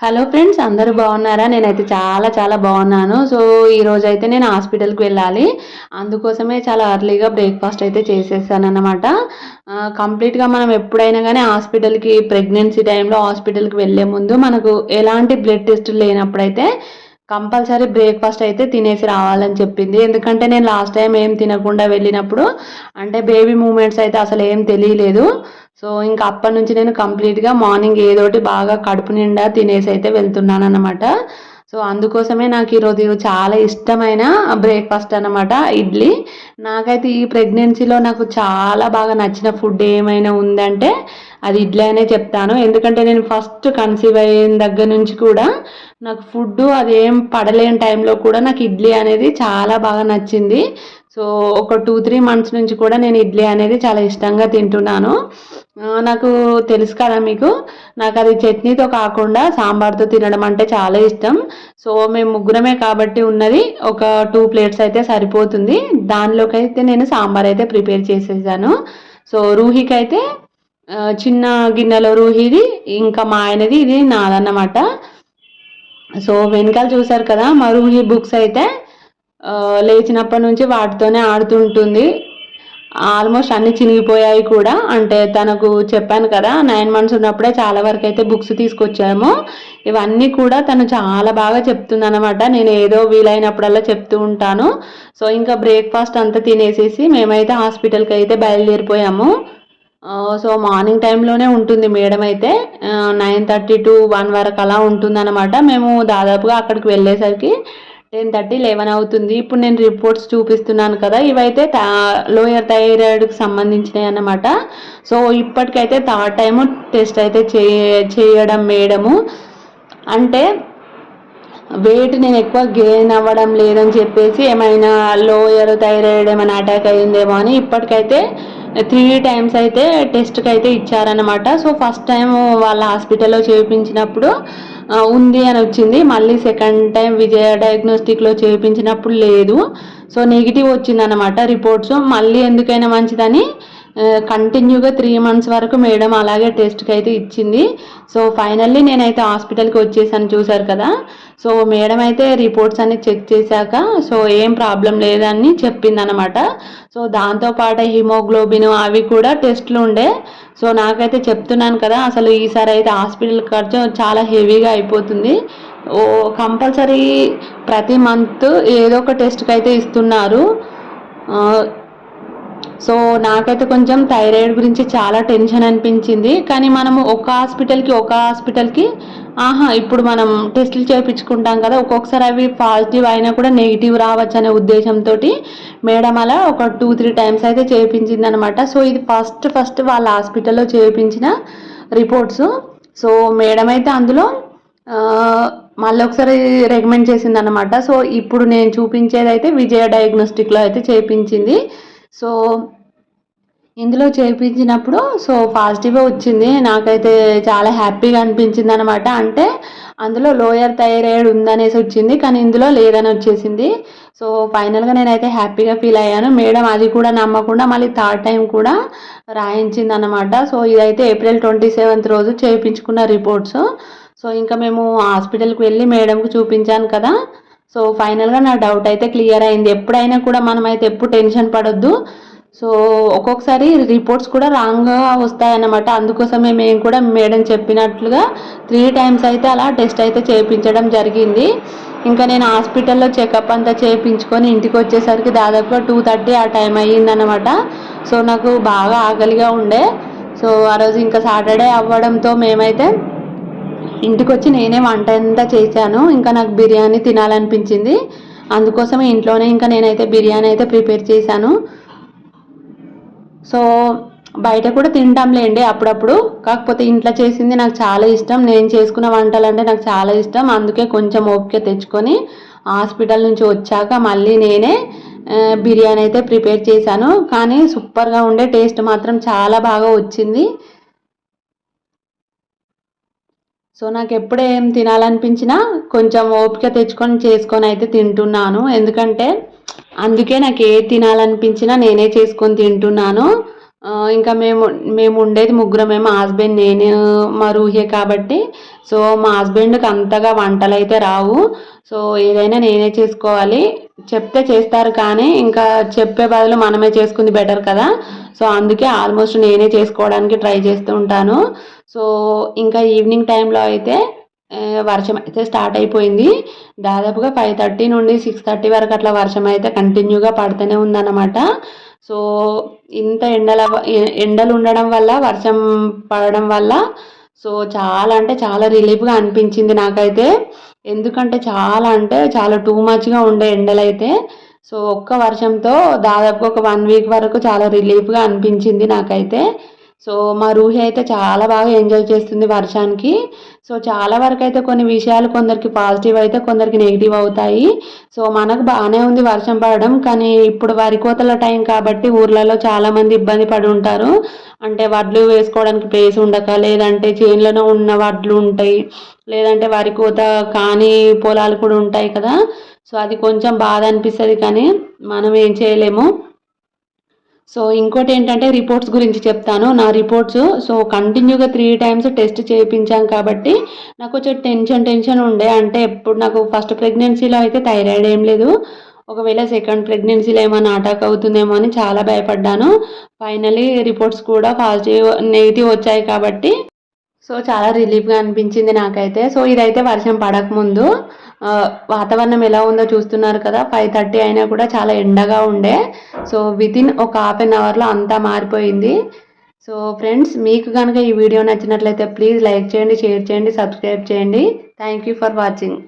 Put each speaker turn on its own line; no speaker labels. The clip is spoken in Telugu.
హలో ఫ్రెండ్స్ అందరూ బాగున్నారా? నేనైతే చాలా చాలా బాగున్నాను. సో ఈ రోజు అయితే నేను హాస్పిటల్కి వెళ్ళాలి. అందుకోసమే చాలా అర్లీగా బ్రేక్ఫాస్ట్ అయితే చేసేసాను అనమాట కంప్లీట్గా మనం ఎప్పుడైనా కానీ హాస్పిటల్కి ప్రెగ్నెన్సీ టైంలో హాస్పిటల్కి వెళ్ళే ముందు మనకు ఎలాంటి బ్లడ్ టెస్టులు లేనప్పుడైతే కంపల్సరీ బ్రేక్ఫాస్ట్ అయితే తినేసి రావాలని చెప్పింది. ఎందుకంటే నేను లాస్ట్ టైం ఏం తినకుండా వెళ్ళినప్పుడు అంటే బేబీ మూమెంట్స్ అయితే అసలు ఏం తెలియలేదు. సో ఇంకా అప్పటి నుంచి నేను కంప్లీట్గా మార్నింగ్ ఏదోటి బాగా కడుపు నిండా తినేసి అయితే వెళ్తున్నాను అనమాట సో అందుకోసమే నాకు ఈరోజు చాలా ఇష్టమైన బ్రేక్ఫాస్ట్ అనమాట ఇడ్లీ. నాకైతే ఈ ప్రెగ్నెన్సీలో నాకు చాలా బాగా నచ్చిన ఫుడ్ ఏమైనా ఉందంటే అది ఇడ్లీ అనే చెప్తాను. ఎందుకంటే నేను ఫస్ట్ కన్సీవ్ అయిన దగ్గర నుంచి కూడా నాకు ఫుడ్ అది ఏం పడలేని టైంలో కూడా నాకు ఇడ్లీ అనేది చాలా బాగా నచ్చింది. సో ఒక టూ త్రీ మంత్స్ నుంచి కూడా నేను ఇడ్లీ అనేది చాలా ఇష్టంగా తింటున్నాను. నాకు తెలుసు కదా మీకు నాకు అది చట్నీతో కాకుండా సాంబార్తో తినడం అంటే చాలా ఇష్టం. సో మేము ముగ్గురమే కాబట్టి ఉన్నది ఒక టూ ప్లేట్స్ అయితే సరిపోతుంది. దానిలోకి అయితే నేను సాంబార్ అయితే ప్రిపేర్ చేసేసాను. సో రూహికి అయితే చిన్న గిన్నెలో రూహిది ఇంకా మా ఆయనది ఇది నాదన్నమాట. సో వెనకాల చూసారు కదా మా రూహి బుక్స్ అయితే లేచినప్పటి నుంచి వాటితోనే ఆడుతుంటుంది. ఆల్మోస్ట్ అన్ని చినిగిపోయాయి కూడా. అంటే తనకు చెప్పాను కదా నైన్ మంత్స్ ఉన్నప్పుడే చాలా వరకు అయితే బుక్స్ తీసుకొచ్చాము. ఇవన్నీ కూడా తను చాలా బాగా చెప్తుంది అనమాట నేను ఏదో వీలైనప్పుడల్లా చెప్తూ ఉంటాను. సో ఇంకా బ్రేక్ఫాస్ట్ అంతా తినేసేసి మేమైతే హాస్పిటల్కి అయితే బయలుదేరిపోయాము. సో మార్నింగ్ టైంలోనే ఉంటుంది మేడం అయితే. నైన్ థర్టీ టు వన్ వరకు అలా ఉంటుందన్నమాట. మేము దాదాపుగా అక్కడికి వెళ్ళేసరికి టెన్ థర్టీ లెవెన్ అవుతుంది. ఇప్పుడు నేను రిపోర్ట్స్ చూపిస్తున్నాను కదా ఇవైతే లోయర్ థైరాయిడ్కి సంబంధించినవి అన్నమాట. సో ఇప్పటికైతే థర్డ్ టైమ్ టెస్ట్ అయితే చేయడం మేడము. అంటే వెయిట్ నేను ఎక్కువ గెయిన్ అవ్వడం లేదని చెప్పేసి ఏమైనా లోయర్ థైరాయిడ్ ఏమైనా అటాక్ అయ్యిందేమో అని ఇప్పటికైతే త్రీ టైమ్స్ అయితే టెస్ట్కి అయితే ఇచ్చారనమాట సో ఫస్ట్ టైం వాళ్ళ హాస్పిటల్లో చేయించినప్పుడు ఉంది అని వచ్చింది. మళ్ళీ సెకండ్ టైం విజయ డయాగ్నోస్టిక్లో చేయించినప్పుడు లేదు. సో నెగిటివ్ వచ్చిందనమాట రిపోర్ట్స్. మళ్ళీ ఎందుకైనా మంచిదని కంటిన్యూగా త్రీ మంత్స్ వరకు మేడం అలాగే టెస్ట్కి అయితే ఇచ్చింది. సో ఫైనల్లీ నేనైతే హాస్పిటల్కి వచ్చేసాను చూశారు కదా. సో మేడం అయితే రిపోర్ట్స్ అన్ని చెక్ చేశాక సో ఏం ప్రాబ్లం లేదని చెప్పింది అనమాట సో దాంతోపాటు హిమోగ్లోబిన్ అవి కూడా టెస్ట్లు ఉండే. సో నాకైతే చెప్తున్నాను కదా అసలు ఈసారి అయితే హాస్పిటల్ ఖర్చు చాలా హెవీగా అయిపోతుంది. ఓ కంపల్సరీ ప్రతి మంత్ ఏదో ఒక టెస్ట్కి అయితే ఇస్తున్నారు. సో నాకైతే కొంచెం థైరాయిడ్ గురించి చాలా టెన్షన్ అనిపించింది. కానీ మనము ఒక హాస్పిటల్కి ఒక హాస్పిటల్కి ఆహా ఇప్పుడు మనం టెస్టులు చేయించుకుంటాం కదా ఒక్కొక్కసారి అవి పాజిటివ్ అయినా కూడా నెగిటివ్ రావచ్చు అనే ఉద్దేశంతో మేడం అలా ఒక టూ త్రీ టైమ్స్ అయితే చేయించింది అనమాట సో ఇది ఫస్ట్ ఫస్ట్ వాళ్ళ హాస్పిటల్లో చేయించిన రిపోర్ట్స్ సో మేడం అయితే అందులో మళ్ళీ ఒకసారి రికమెండ్ చేసింది అనమాట సో ఇప్పుడు నేను చూపించేది అయితే విజయ డయాగ్నోస్టిక్లో అయితే చేయించింది సో ఇందులో చేయించినప్పుడు సో పాజిటివ్గా వచ్చింది. నాకైతే చాలా హ్యాపీగా అనిపించింది అనమాట అంటే అందులో లోయర్ థైరాయిడ్ ఉందనేసి వచ్చింది కానీ ఇందులో లేదని వచ్చేసింది. సో ఫైనల్గా నేనైతే హ్యాపీగా ఫీల్ అయ్యాను. మేడం అది కూడా నమ్మకుండా మళ్ళీ థర్డ్ టైం కూడా రాయించింది అనమాట సో ఇదైతే ఏప్రిల్ ట్వంటీ సెవెంత్ రోజు చేయించుకున్న రిపోర్ట్స్. సో ఇంకా మేము హాస్పిటల్కి వెళ్ళి మేడంకి చూపించాను కదా. సో ఫైనల్గా నా డౌట్ అయితే క్లియర్ అయింది. ఎప్పుడైనా కూడా మనమైతే ఎప్పుడు టెన్షన్ పడొద్దు. సో ఒక్కొక్కసారి రిపోర్ట్స్ కూడా రాంగ్గా వస్తాయన్నమాట. అందుకోసమే మేము కూడా మేడం చెప్పినట్లుగా త్రీ టైమ్స్ అయితే అలా టెస్ట్ అయితే చేయించడం జరిగింది. ఇంకా నేను హాస్పిటల్లో చెకప్ అంతా చేయించుకొని ఇంటికి వచ్చేసరికి దాదాపుగా టూ థర్టీ ఆ టైం అయ్యిందన్నమాట. సో నాకు బాగా ఆకలిగా ఉండే. సో ఆ రోజు ఇంకా సాటర్డే అవ్వడంతో మేమైతే ఇంటికి వచ్చి నేనే వంట అంతా చేశాను. ఇంకా నాకు బిర్యానీ తినాలనిపించింది. అందుకోసం ఇంట్లోనే ఇంకా నేనైతే బిర్యానీ అయితే ప్రిపేర్ చేశాను. సో బయట కూడా తింటాంలేండి అప్పుడప్పుడు. కాకపోతే ఇంట్లో చేసింది నాకు చాలా ఇష్టం. నేను చేసుకున్న వంటలు అంటే నాకు చాలా ఇష్టం. అందుకే కొంచెం ఓపిక తెచ్చుకొని హాస్పిటల్ నుంచి వచ్చాక మళ్ళీ నేనే బిర్యానీ అయితే ప్రిపేర్ చేశాను. కానీ సూపర్గా ఉండే టేస్ట్ మాత్రం చాలా బాగా వచ్చింది. సో నాకు ఎప్పుడు ఏం తినాలనిపించినా కొంచెం ఓపిక తెచ్చుకొని చేసుకొని అయితే తింటున్నాను. ఎందుకంటే అందుకే నాకు ఏ తినాలనిపించినా నేనే చేసుకొని తింటున్నాను. ఇంకా మేము మేము ఉండేది ముగ్గురం హస్బెండ్ నేను మా రూహే కాబట్టి. సో మా హస్బెండ్కి అంతగా వంటలు అయితే రావు. సో ఏదైనా నేనే చేసుకోవాలి. చెప్తే చేస్తారు కానీ ఇంకా చెప్పే బదులు మనమే చేసుకుంది బెటర్ కదా. సో అందుకే ఆల్మోస్ట్ నేనే చేసుకోవడానికి ట్రై చేస్తూ ఉంటాను. సో ఇంకా ఈవినింగ్ టైంలో అయితే వర్షం అయితే స్టార్ట్ అయిపోయింది. దాదాపుగా ఫైవ్ థర్టీ నుండి సిక్స్ థర్టీ వరకు అట్లా వర్షం అయితే కంటిన్యూగా పడుతూనే ఉందన్నమాట. సో ఇంత ఎండల ఎండలు ఉండడం వల్ల వర్షం పడడం వల్ల సో చాలా అంటే చాలా రిలీఫ్గా అనిపించింది నాకైతే. ఎందుకంటే చాలా అంటే చాలా టూ మచ్గా ఉండే ఎండలు అయితే సో ఒక్క వర్షంతో దాదాపు ఒక వన్ వీక్ వరకు చాలా రిలీఫ్గా అనిపించింది నాకైతే. సో మా రూహి అయితే చాలా బాగా ఎంజాయ్ చేస్తుంది వర్షానికి. సో చాలా వరకు అయితే కొన్ని విషయాలు కొందరికి పాజిటివ్ అయితే కొందరికి నెగిటివ్ అవుతాయి. సో మనకు బాగానే ఉంది వర్షం పడడం. కానీ ఇప్పుడు వరి కోతల టైం కాబట్టి ఊర్లలో చాలామంది ఇబ్బంది పడి ఉంటారు. అంటే వడ్లు వేసుకోవడానికి ప్లేస్ ఉండక లేదంటే చేనులలో ఉన్న వడ్లు ఉంటాయి. లేదంటే వరి కోత కాని పొలాలు కూడా ఉంటాయి కదా. సో అది కొంచెం బాధ అనిపిస్తుంది కానీ మనం ఏం చేయలేము. సో ఇంకోటి ఏంటంటే రిపోర్ట్స్ గురించి చెప్తాను. నా రిపోర్ట్స్ సో కంటిన్యూగా త్రీ టైమ్స్ టెస్ట్ చేయించాం కాబట్టి నాకు కొంచెం టెన్షన్ టెన్షన్ ఉండే. అంటే ఎప్పుడు నాకు ఫస్ట్ ప్రెగ్నెన్సీలో అయితే థైరాయిడ్ ఏం లేదు. ఒకవేళ సెకండ్ ప్రెగ్నెన్సీలో ఏమైనా అటాక్ అవుతుందేమో అని చాలా భయపడ్డాను. ఫైనలీ రిపోర్ట్స్ కూడా పాజిటివ్ నెగిటివ్ వచ్చాయి కాబట్టి సో చాలా రిలీఫ్గా అనిపించింది నాకైతే. సో ఇదైతే వర్షం పడకముందు వాతావరణం ఎలా ఉందో చూస్తున్నారు కదా ఫైవ్ థర్టీ అయినా కూడా చాలా ఎండగా ఉండే. సో వితిన్ ఒక హాఫ్ అన్ అవర్లో అంతా మారిపోయింది. సో ఫ్రెండ్స్ మీకు కనుక ఈ వీడియో నచ్చినట్లయితే ప్లీజ్ లైక్ చేయండి షేర్ చేయండి సబ్స్క్రైబ్ చేయండి. Thank you for watching